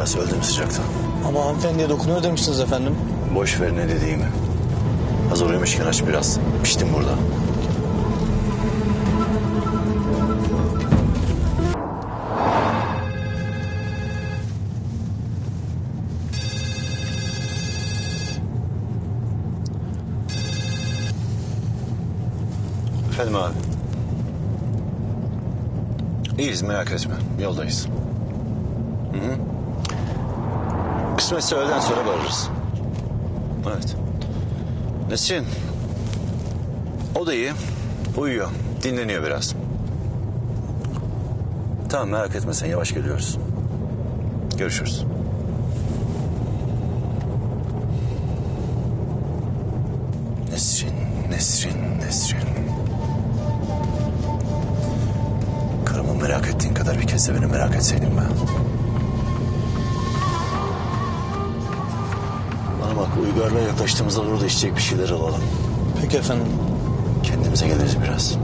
biraz öldüm sıcaktan. Ama hanımefendiye dokunuyor demişsiniz efendim. Boş ver ne dediğimi. Hazır uyumuşken aç biraz. Piştim burada. Efendim abi. İyiyiz merak etme. Yoldayız. Hı hı. Kısmetse öğleden sonra varırız. Evet. Nesin? O da iyi. Uyuyor. Dinleniyor biraz. Tamam merak etme sen yavaş geliyoruz. Görüşürüz. Nesrin, Nesrin, Nesrin. Karımı merak ettiğin kadar bir kez de beni merak etseydin ben. Bak Uygar'la yaklaştığımızda orada içecek bir şeyler alalım. Peki efendim. Kendimize geliriz biraz.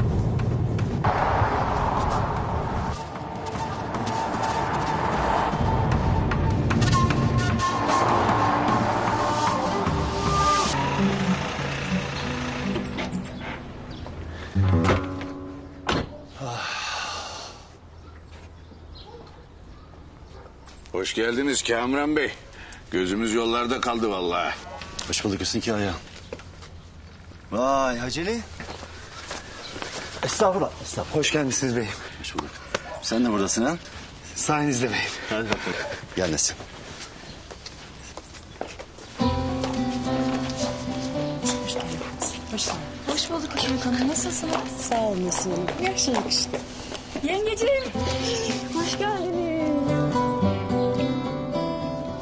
Hoş geldiniz Kamran Bey. Gözümüz yollarda kaldı vallahi. Hoş bulduk Hüsnü ki ayağı. Vay Haceli. Estağfurullah. Estağfurullah. Hoş geldiniz beyim. Hoş bulduk. Sen de buradasın ha? Sayenizde beyim. Hadi bakalım. Gel Nesin. Hoş bulduk Hikmet Hanım. Nasılsınız? Sağ olun Nesin Hanım. Şey yakıştı. Yengeciğim. Hoş geldiniz.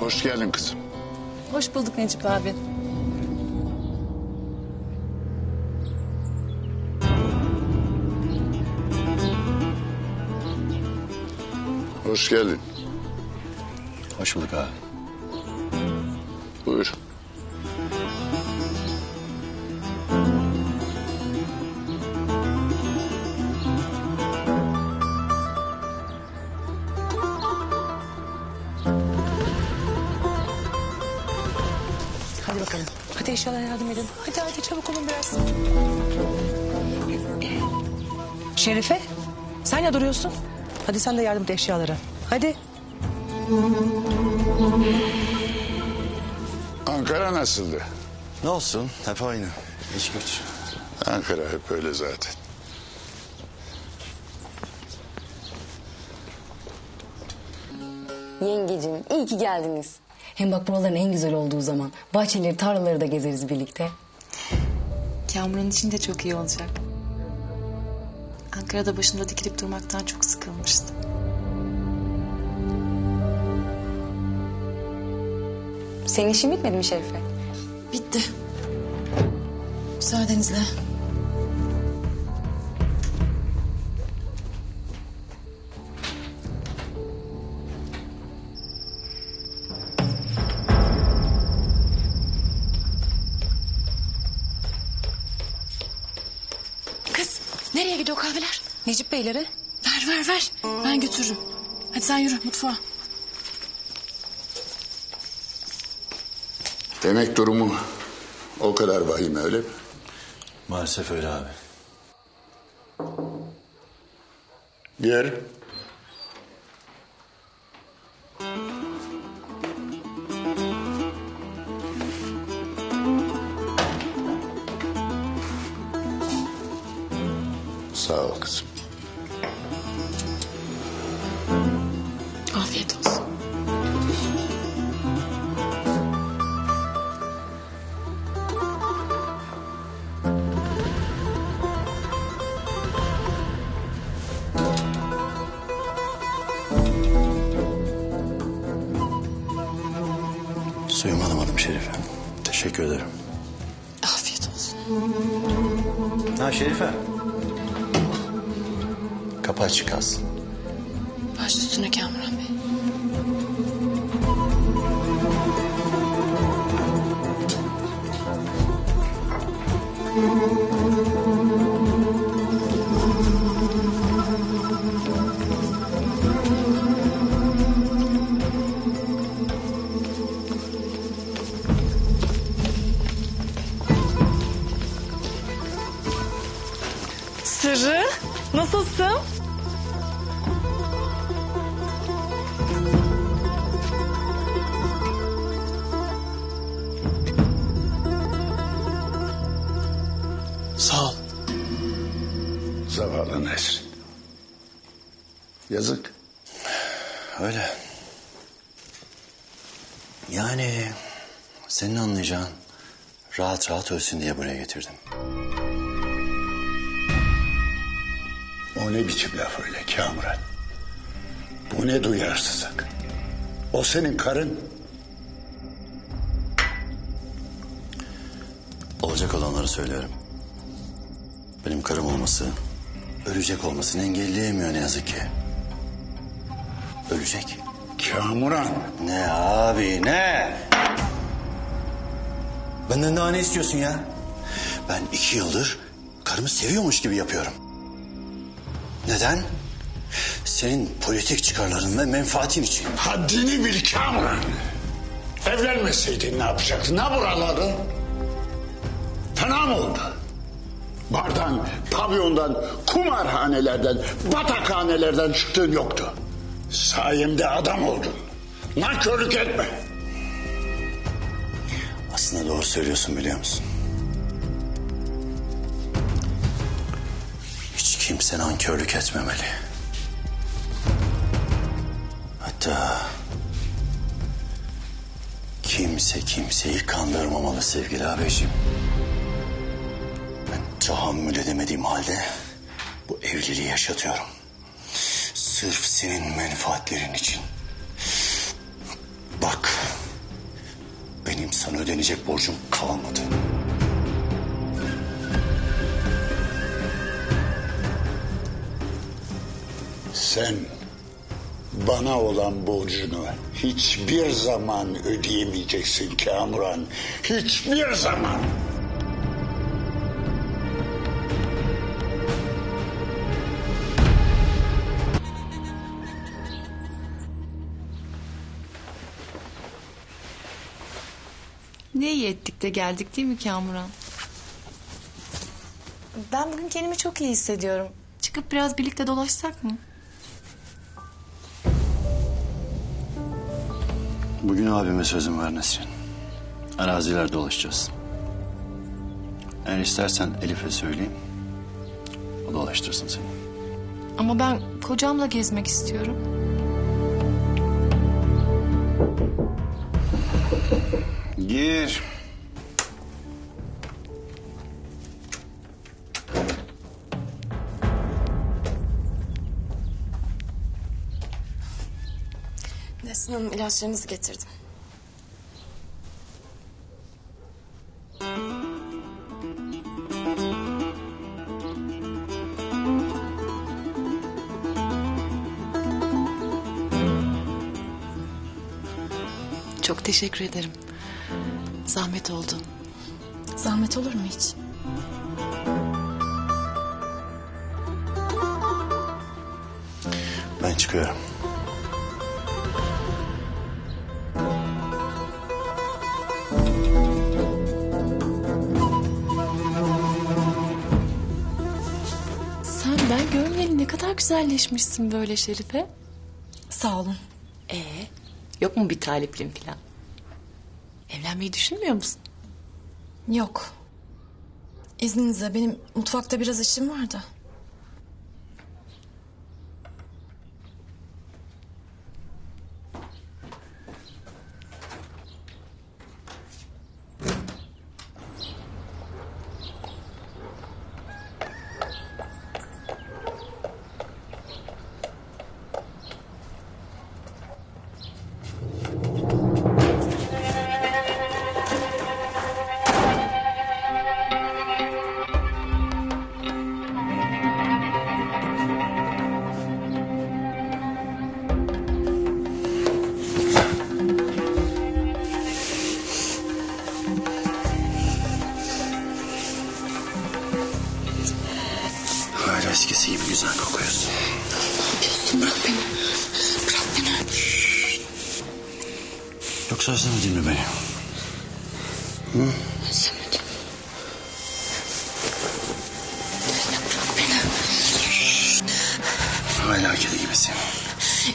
Hoş geldin kızım. Hoş bulduk Necip abi. Hoş geldin. Hoş bulduk abi. Buyur. İnşallah yardım edin. Hadi hadi çabuk olun biraz. Şerife sen ne duruyorsun? Hadi sen de yardım et eşyalara. Hadi. Ankara nasıldı? Ne olsun hep aynı. İş güç. Ankara hep öyle zaten. Yengecim iyi ki geldiniz. Hem bak buraların en güzel olduğu zaman. Bahçeleri, tarlaları da gezeriz birlikte. Kamuran için de çok iyi olacak. Ankara'da başında dikilip durmaktan çok sıkılmıştı. Senin işin bitmedi mi Şerife? Bitti. Müsaadenizle. Nereye gidiyor kahveler? Necip Beylere. Ver ver ver. Ben götürürüm. Hadi sen yürü mutfağa. Demek durumu o kadar vahim öyle mi? Maalesef öyle abi. Gel. Teşekkür ederim. Afiyet olsun. Ha Şerife. Kapı açık kalsın. Baş üstüne Kamuran Bey. Yazık. Öyle. Yani senin anlayacağın rahat rahat ölsün diye buraya getirdim. O ne biçim laf öyle Kamuran? Bu ne duyarsızlık? O senin karın. Olacak olanları söylüyorum. Benim karım olması, ölecek olmasını engelleyemiyor ne yazık ki. Ölecek. Kamuran. Ne abi ne? Benden daha ne istiyorsun ya? Ben iki yıldır karımı seviyormuş gibi yapıyorum. Neden? Senin politik çıkarların ve menfaatin için. Haddini bil Kamuran. Evlenmeseydin ne yapacaktın? Ne buraları? Fena mı oldu? Bardan, pavyondan, kumarhanelerden, batakhanelerden çıktığın yoktu. Sayemde adam oldun. Nankörlük etme. Aslında doğru söylüyorsun biliyor musun? Hiç kimse nankörlük etmemeli. Hatta kimse kimseyi kandırmamalı sevgili abiciğim. Ben tahammül edemediğim halde bu evliliği yaşatıyorum. Sırf senin menfaatlerin için. Bak benim sana ödenecek borcum kalmadı. Sen bana olan borcunu hiçbir zaman ödeyemeyeceksin Kamuran. Hiçbir zaman. İyi ettik de geldik değil mi Kamuran? Ben bugün kendimi çok iyi hissediyorum. Çıkıp biraz birlikte dolaşsak mı? Bugün abime sözüm ver Nesrin. Arazilerde dolaşacağız. Eğer istersen Elif'e söyleyeyim. O dolaştırsın seni. Ama ben kocamla gezmek istiyorum. Gir. Nesrin Hanım ilaçlarınızı getirdim. Çok teşekkür ederim. Zahmet oldu. Zahmet olur mu hiç? Ben çıkıyorum. Sen ben görmeyeli ne kadar güzelleşmişsin böyle Şerife. Sağ olun. Ee, yok mu bir taliplim falan? Evlenmeyi düşünmüyor musun? Yok. İzninizle benim mutfakta biraz işim vardı. Hala eskisi gibi güzel kokuyorsun. Bırak beni. Bırak beni. Yoksa özlemedin mi beni? Özlemedim. Bırak beni. Hala kedi gibisin.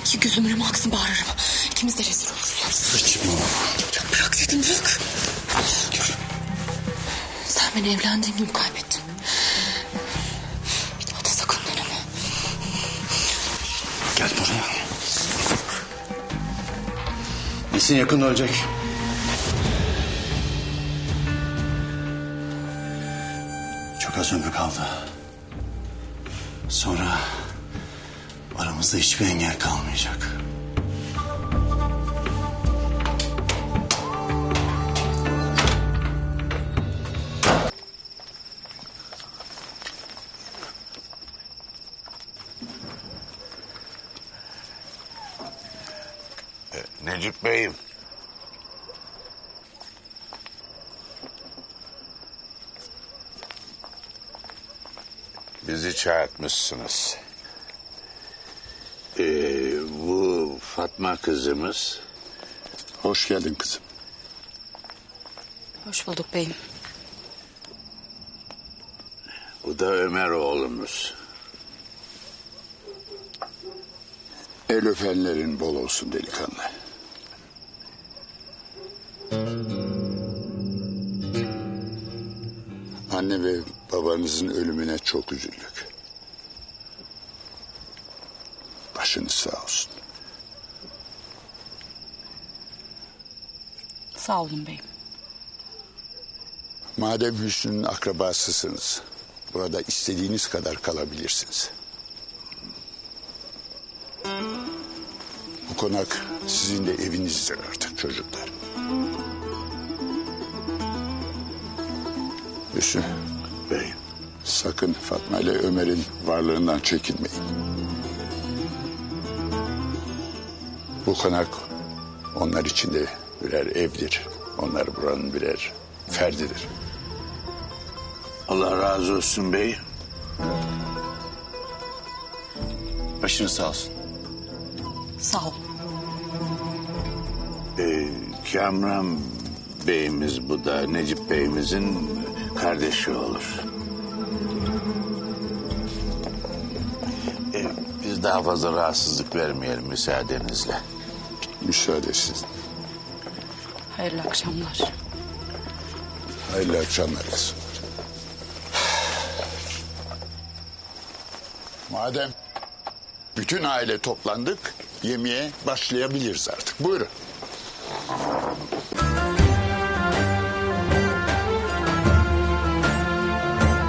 İki gözüm önüme aksın bağırırım. İkimiz de rezil oluruz. Saçma. Ya bırak dedim bırak. Sen beni evlendiğim gibi kaybettin. Esin yakında ölecek. Çok az ömrü kaldı. Sonra aramızda hiçbir engel kalmayacak. Necip Bey'im. Bizi çağırtmışsınız. Ee, bu Fatma kızımız Hoş geldin kızım. Hoş bulduk beyim. bu da Ömer oğlumuz. El öpenlerin bol olsun delikanlı. Anne ve babanızın ölümüne çok üzüldük. Başınız sağ olsun. Sağ olun beyim. Madem Hüsnü'nün akrabasısınız, burada istediğiniz kadar kalabilirsiniz. Bu konak sizin de evinizdir artık çocuklar. Hüsnü, Bey. sakın Fatma ile Ömer'in varlığından çekinmeyin. Bu konak onlar için de birer evdir. Onlar buranın birer ferdidir. Allah razı olsun bey. Başınız sağ olsun. Sağ ol. Ee, Kamran Bey'imiz bu da Necip Bey'imizin kardeşi olur. Ee, biz daha fazla rahatsızlık vermeyelim müsaadenizle. Müsaade sizin. Hayırlı akşamlar. Hayırlı akşamlar kızım. Madem bütün aile toplandık, yemeğe başlayabiliriz artık. Buyurun.